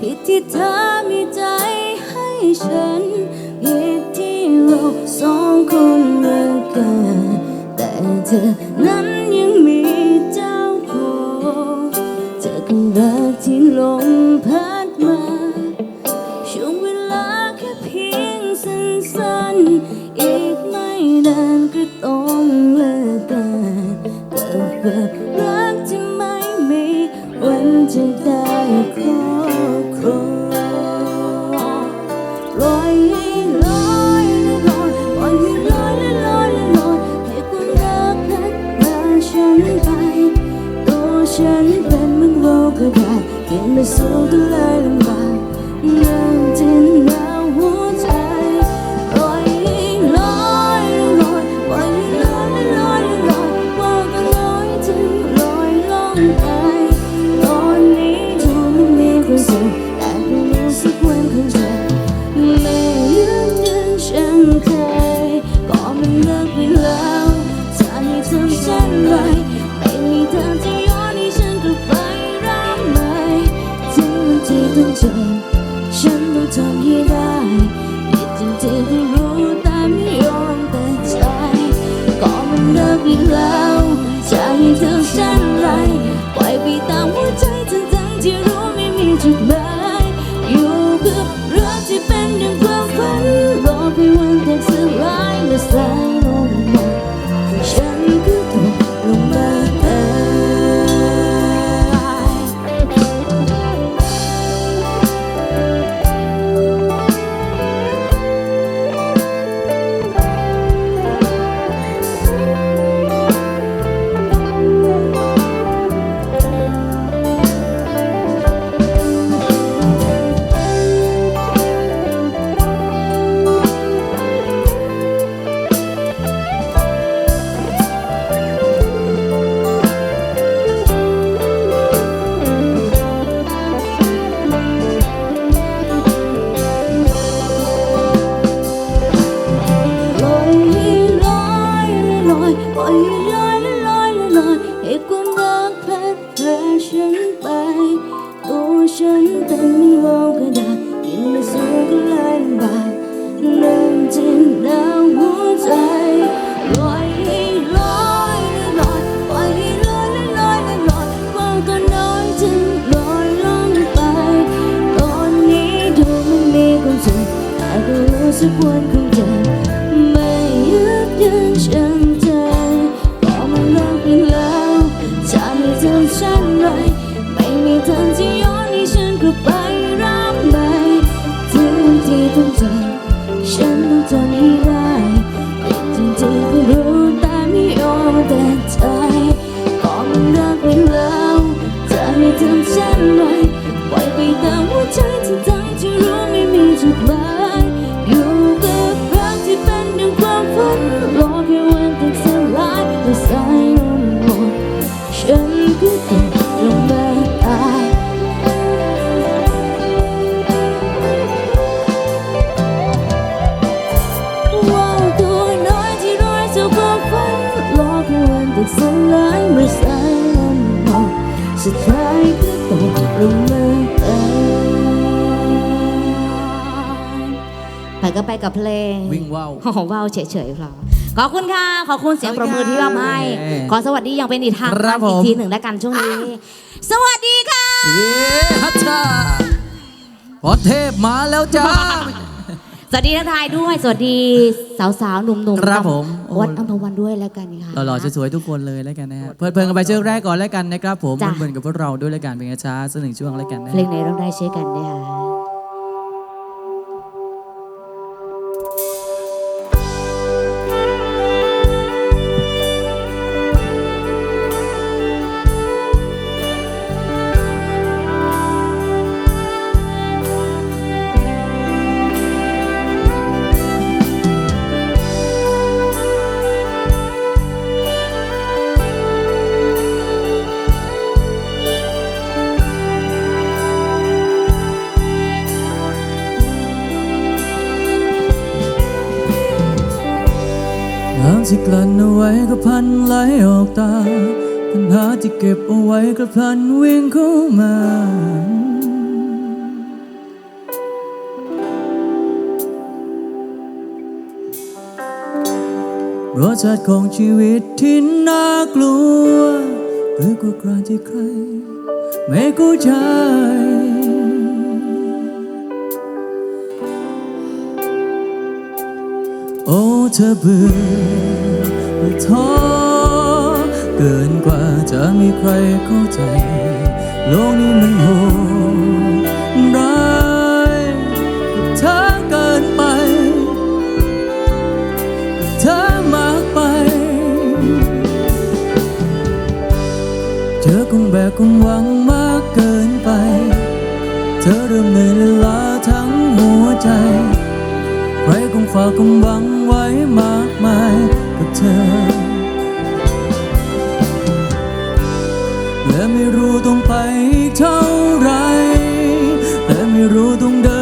ผิดที่เธอมีใจให้ฉันผิดที่เราสองคนรักกันแต่เธอนั้นับเพลงวิ่งว่าวโอ้โหว่าวเฉยๆครับขอบคุณค่ะ ขอบคุณเสียงประมือที่ว่าไม่ขอสวัสดียังเป็นอีกทางารอีกทีหนึ่งแล้วกันช่วงนี้ สวัสดีค่ะเย้ฮัชเทพมาแล้วจ้าสวัสดีทักทายด้วย สวัสดีสาวๆหนุ่มๆครับผมวัดอังพวันด้วยแล้วกันค่ะหล่อๆสวยๆทุกคนเลยแล้วกันนะฮะเพลิดเพลินกันไปช่วแรกก่อนแล้วกันนะครับผมเพลินนกับพวกเราด้วยแล้วกันเป็นกระช้าสักหนึ่งช่วงแล้วกันนะเพลงไหนร้องได้เช่นกันนะคะ ที่กลั่นเอาไว้ก็พันไหลออกตา ปัญหาที่เก็บเอาไว้ก็พลันวิ่งเข้ามารสชาติของชีวิตที่น่ากลัวเกิดกว่ากลาที่ใคร ไม่กู้ใจ โอ้เธอเบื่อ ท้อเกินกว่าจะมีใครเข้าใจ โลกนี้มันโหดร้ายกับเธอเกินไปกับเธอมากไป เธอคงแบกความหวังมากเกินไป เธอเริ่มเหนื่อยและล้าทั้งหัวใจใครคงฝากความหวังไว้มากมายกับเธอ และไม่รู้ต้องไปอีกเท่าไร แต่ไม่รู้ต้องเดิน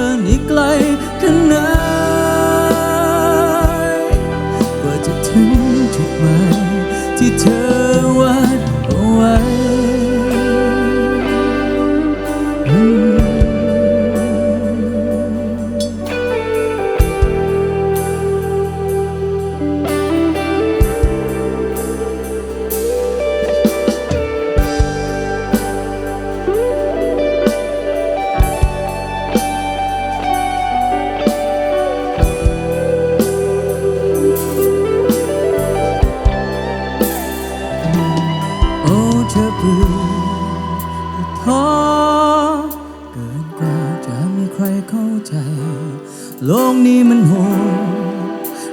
โลกนี้มันโห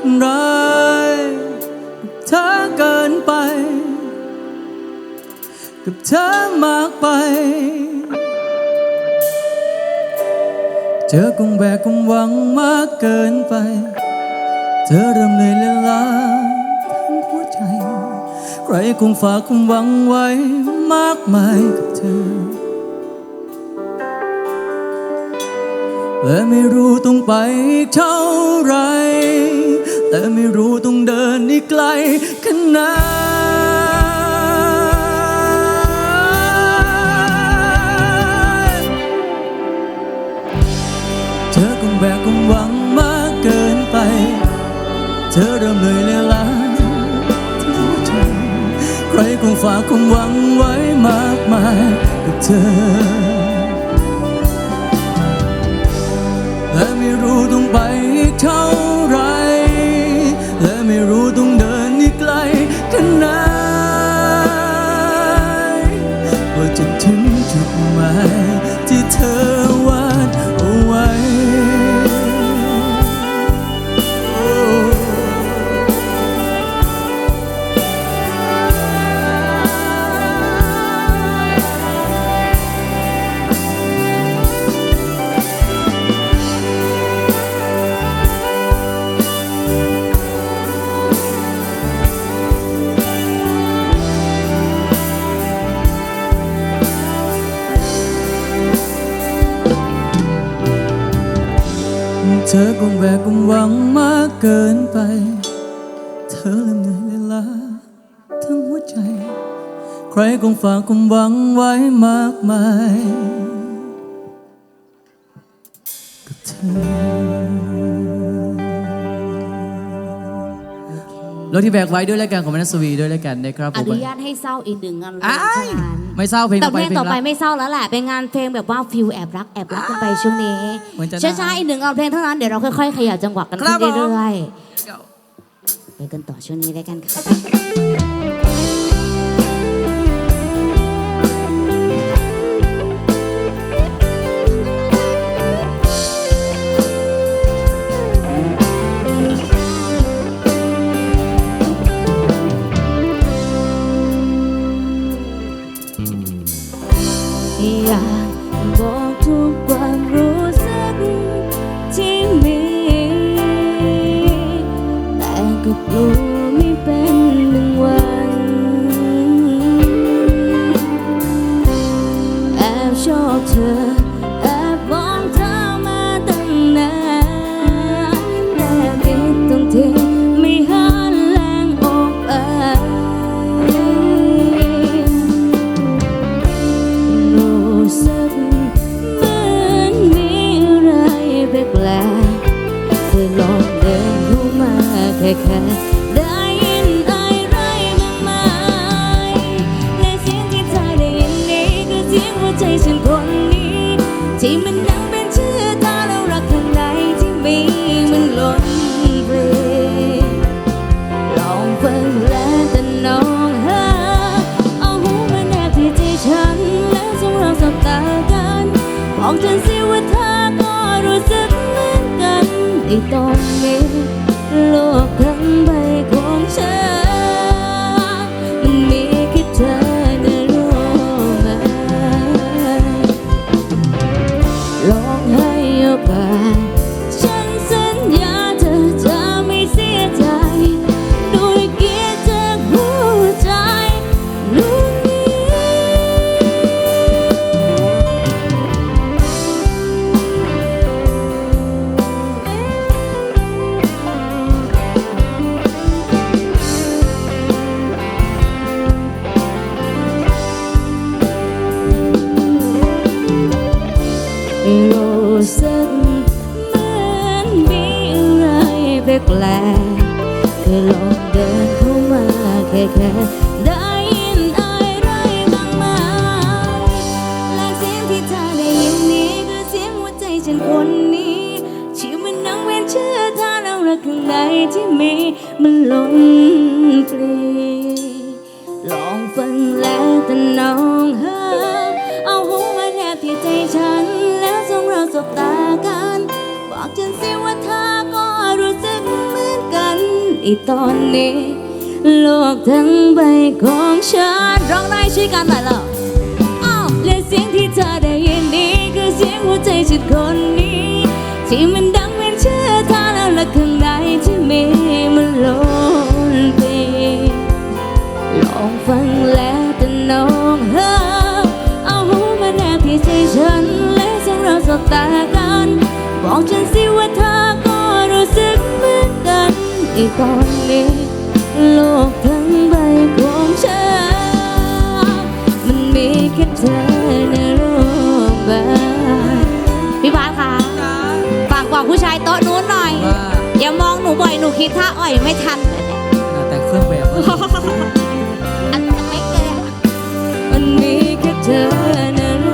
ดร้ายกับเธอเกินไป กับเธอมากไป เธอคงแบกความหวังมากเกินไป เธอเริ่มเหนื่อยละล้าทั้งหัวใจ ใครคงฝากความหวังไว้มากมายกับเธอ และไม่รู้ต้องไปเท่าไรและไม่รู้ต้องเดินอีกไกลขนาดเธอคงแบกความหวังมากเกินไป เธอเริ่มเหนื่อยและล้าใจใครคงฝากความหวังไว้มากมายกับเธอ และไเธอคงแบกความหวังมากเกินไป เธอเริ่มเหนื่อยเลยล้าทั้งหัวใจ ใครคงฝากความหวังไว้มากมายกับเธอ แล้วที่แบกไว้ด้วยรายการของแมนสวีด้วยรายการนะครับผอมนุญาตให้เศร้าอีกหนึ่งงานเพลอ้างยเท่านั้นไม่เศร้าเพลงแต่ต่อเพไปลงเพลงต่อไปรัก ไม่เศร้าแล้วแหละเป็นงานเพลงแบบว่าฟิลแอบรักแอบรักกันไปช่วงนี้เหมือนจะน่าช้าๆอีกหนึ่งงานเพลงเท่านั้นเดี๋ยวเราค่อยๆขยับจังหวะกันครัขึ้บนผม เรื่อยๆไปกันต่อช่วงนี้ได้กันค่ะอย จฉันคนนี้ ที่มันดังเป็นชื่อเธอแล้วรักข้างในที่มีมันล้นเพลลองฟังแล้วแต่น้องเฮอเอาหูมาแนบที่ใจฉัน แล้วส่งเราสบตากันบอกฉันสิว่าเธอก็รู้สึกเหมือนกันในตอนนี้โลกทั้งใบ ของฉันร้องได้ช่วยกันหน่อยเหรออ้าวและเสียงที่เธอได้ยินนี้คือเสียงหัวใจฉันคนนี้ ที่มันดังเป็นเชื่อเธอแล้วละข้างในที่มีมันล้นเพลองฟังแล้วแต่น้องเฮอเอาหูมาแนบที่ใจฉันและส่งเราสบตากัน บอกฉันสิว่าเธอก็รู้สึกเหมือนกันอีตอนนี้โลก หนูบ่อยหนูคิดท่าอ่อยไม่ทันแต่เครื่องแบบว่าอันเล็กเลยอะมันมีแค่เธอในโล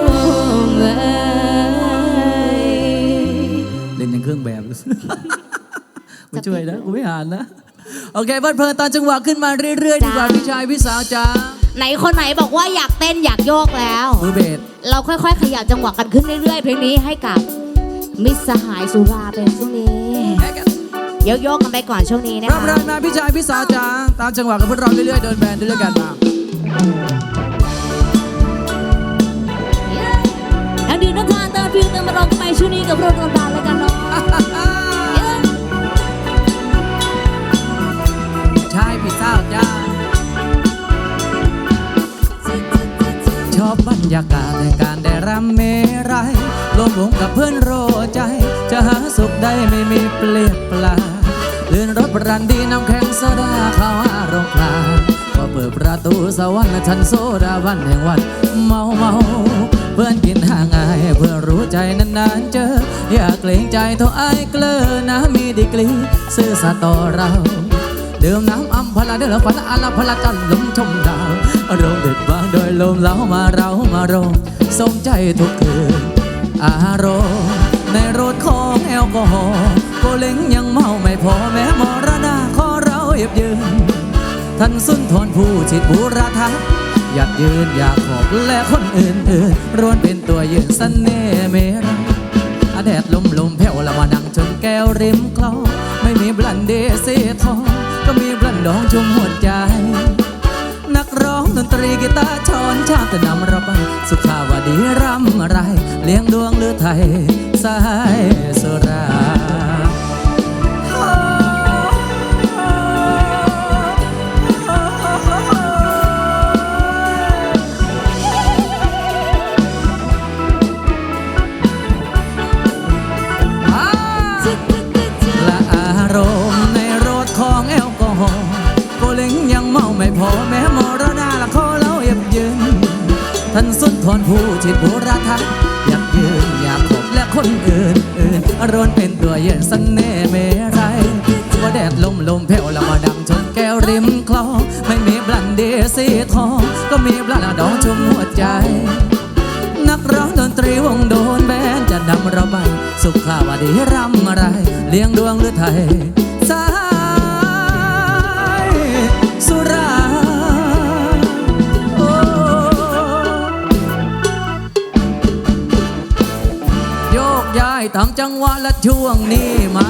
กใบเล่นในเครื่องแบบไม่ช่วยนะกูไม่อ่านนะ โอเคเพลินเพลินตอนจังหวะขึ้นมาเรื่อยๆดีกว่าพี่ชายพี่สาวจ้าไหนคนไหนบอกว่าอยากเต้นอยากโยกแล้ว มือเบสเราค่อยๆ ขยับจังหวะกันขึ้นเรื่อยๆ เพลงนี้ให้กับมิตรสหายสุราเป็นช่วงนี้ โยกโยกๆกันไปก่อนช่วงนี้นะรับคะรางมาพี่ชายพี่สาวจ้าตามจังหวะกับพวกเราเรื่อยๆเดินแบนด้วยกันมาทั้งดีน้ำทานเติมฟิวเติมมาลองกันไปช่วงนี้กับโปรโมทแล้วกันเนาะชายพี่สาวจ้าชอบบรรยากาศในการได้รำเมรัยรวมวงกับเพื่อนโรใจ จะหาสุขได้ไม่มีเปลี่ยนปลาเลื่นรถรันดีน้ำแข็งโซดาเข้าอารมณ์ปลาพอเปิดประตูสวรรค์ฉันโซดาวันแห่งวันเมาเมาเพื่อนกินห่างอายเพื่อรู้ใจนานๆเจอ อย่าเกรงใจเท่าไอ้เกลือนะมีดีกรีซื่อสัตย์ต่อเราดื่มน้ำอัมพลาเดือดฝันอาลาพลาจันลมชมดาวอารมณ์เด็ดบางโดยลมเล้ามาเรามารงสมใจทุกคืนอารมณ์ในรถของแอลกอฮอล์ ก็เล็งยังเมาไม่พอแม้มรณะขอเราเหยียบยืนท่านสุนทรผู้ชิดบูรทักษ์อยากยืนอยากขอบและคนอื่นๆร้วนเป็นตัวยืนสนเน่เมรัยอาแดดลมลมแผ่วละมาดังจนแก้วริมคลองไม่มีบลันเดเซทองก็มีบลันดองชุมหัวใจ นักร้องดนตรีกีตาร์ช้อนชาตินำเราไปสุขาวดีรำอะไร เลี้ยงดวงเลือไทยสายสุรา คนผู้จิตบูรณะยับยืนอยากขบและคนอื่นอื่นร้อนเป็นตัวเย็นสเน่เมรัยว่าแดดลมลมเพลวละมาดังชนแก้วริมคลองไม่มีบลันเดสีทอง ก็มีบลันดองชุมหัวใจ นักร้องดนตรีวงโดนแบนจะนำเราไปสุขาวดีรำอะไร เลี้ยงดวงหรือไทย ทั้งจังหวะและช่วงนี้มา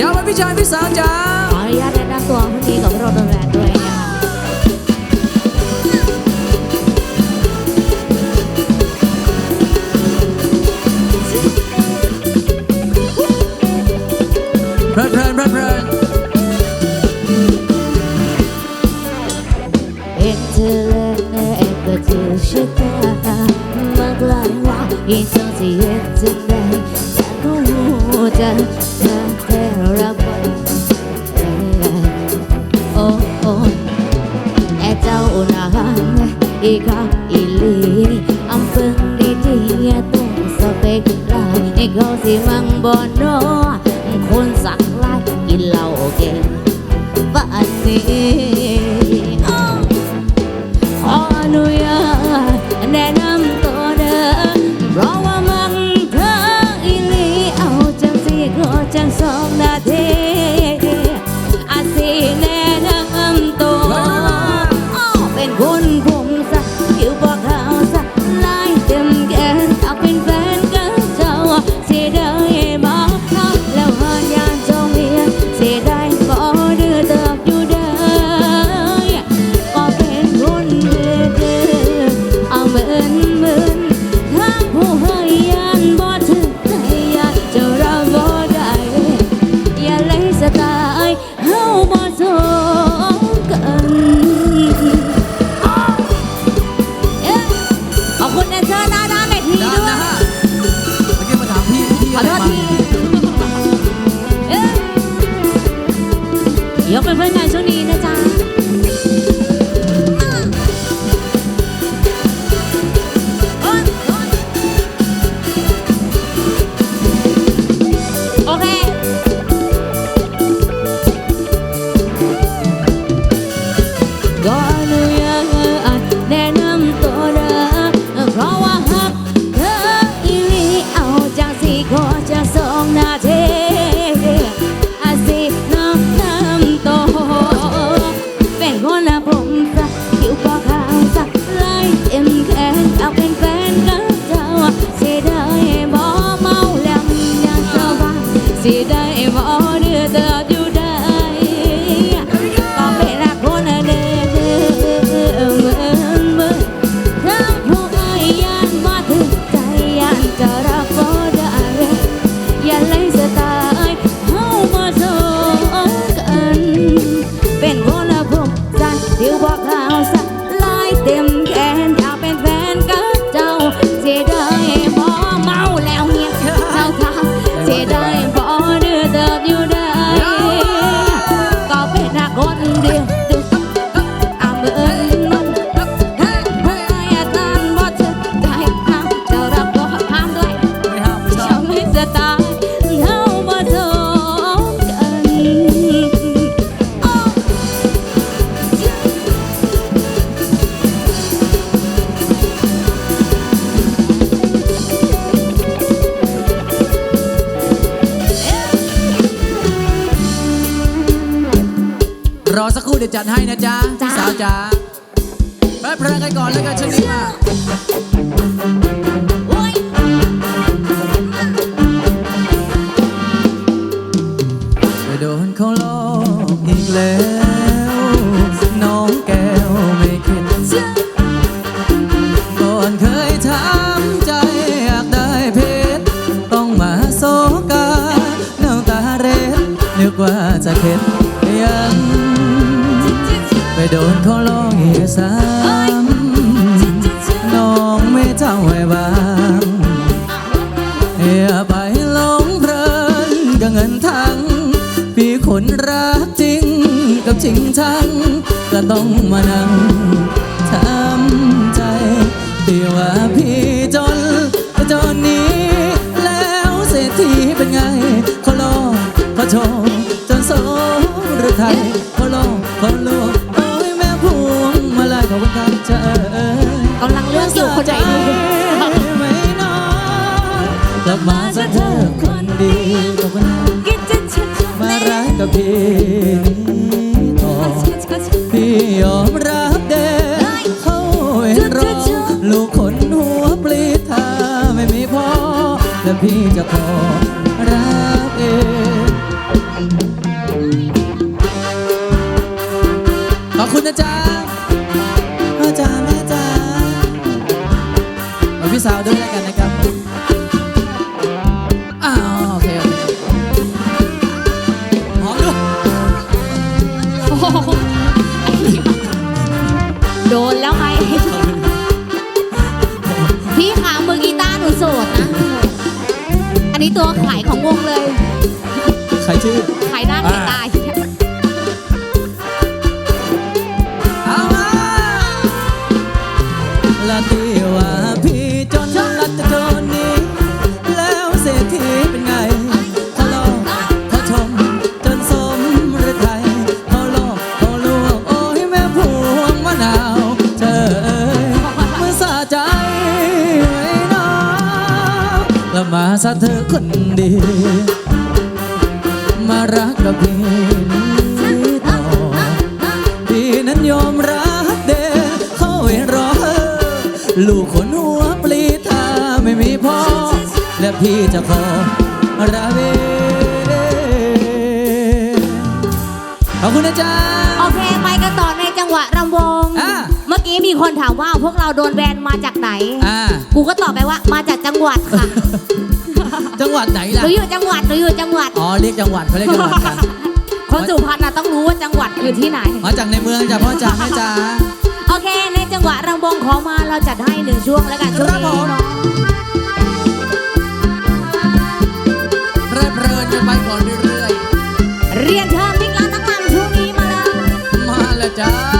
ยาวไปพี่ชายพี่สาวจ้าขออนุญาตแนะนำตัวคอนี้กับโรดแรนด้วยนะคะเพ อีสองสิเฮ็ดจังได๋อยกรู้จักแต่รับบ่โอ้โอ้เจ้าหน่ะอีกาอีลีอันเพิ่งดีที่ต้องสเปกลาอีห้เขาสิมังบ่น้ัดให้นะจ๊ะพี่สาวจ๊ะไปเพลินกันก่อนแล้วกันช่วงนี้มาโดนเขาลอกอีกแล้วน้องแก้วไม่คิดก่อนเคยถามใจอยากได้เพชรต้องมาโซกาน้ำตาเร็ดนึกว่าจะเข็ด โดนเขาลองยียกซ้ำน้องไม่เท่าไอ้บางอย่าไปหลงเพลินกับเงินทั้งพี่คนรักจริงกับจริงทั้งก็ต้องมานั่ง พี่ยอมรับเด้เขาเห็รอลูกคนหัวปลีทาไม่มีพอและพี่จะพอ จะขอระเขอบคุณนะจ๊ะ โอเคไปกันต่อในจังหวะรำวงเมื่อกี้มีคนถามว่าพวกเราโดนแบนมาจากไหนกูก็ตอบไปว่ามาจากจังหวัดค่ะ จังหวัดไหนล่ะ นูอยู่จังหวัด หนูอยู่จังหวัด อ๋อ เรียกจังหวัดเขาเรียกจังหวัดกัน คนสุพรรณน่ะต้องรู้ว่าจังหวัดอยู่ที่ไหน มาจากในเมืองจ้ะพ่อจ๋าแม่จ๋า โอเค ในจังหวะรำวงขอมาเราจัดให้หนึ่งช่วงแล้วกันช่วงคนี้ ไปก่อนเรื่อยๆ เรียนเชิญพิกลาตะกังช่วงนี้มาแล้วมาแล้วจ้า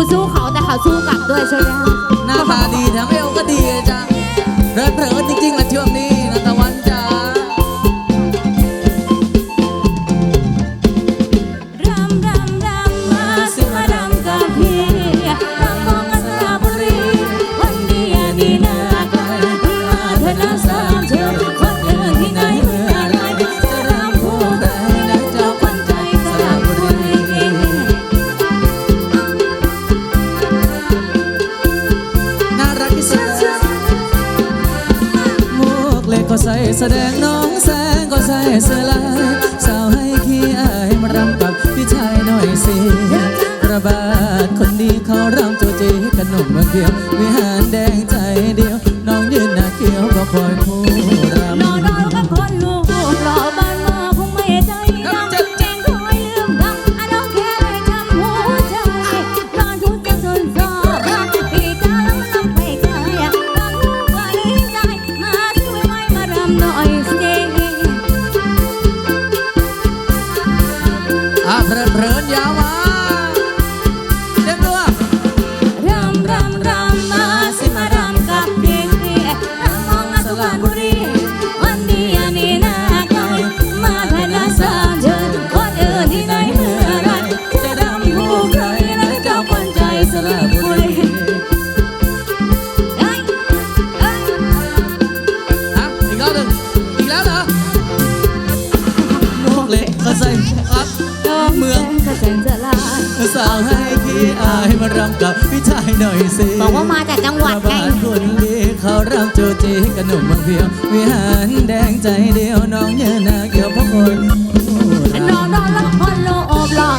กูสู้เขาแต่เขาสู้กลับด้วยใช่วยด้วย หน้าตาดีทั้งเอวก็ดีจ้ะเลินเพลินจริงๆละช่วงนี้ สาวให้ขี้อายมารำกับพี่ชายหน่อยสิระบาดคนดีเขารำโจเจกันหนุ่มเมืองเขียววิหารแดง สาวให้พี่อายมารำกับพี่ชายหน่อยสิบอกว่ามาจากจังหวัดไงบ้านคนดีเขารำโจจีกันหนุ่มเมืองเพียววิหารแดงใจเดียวน้องเยอะนาเกี่ยวพวกคนนอนนอนละคนโลอบหลอก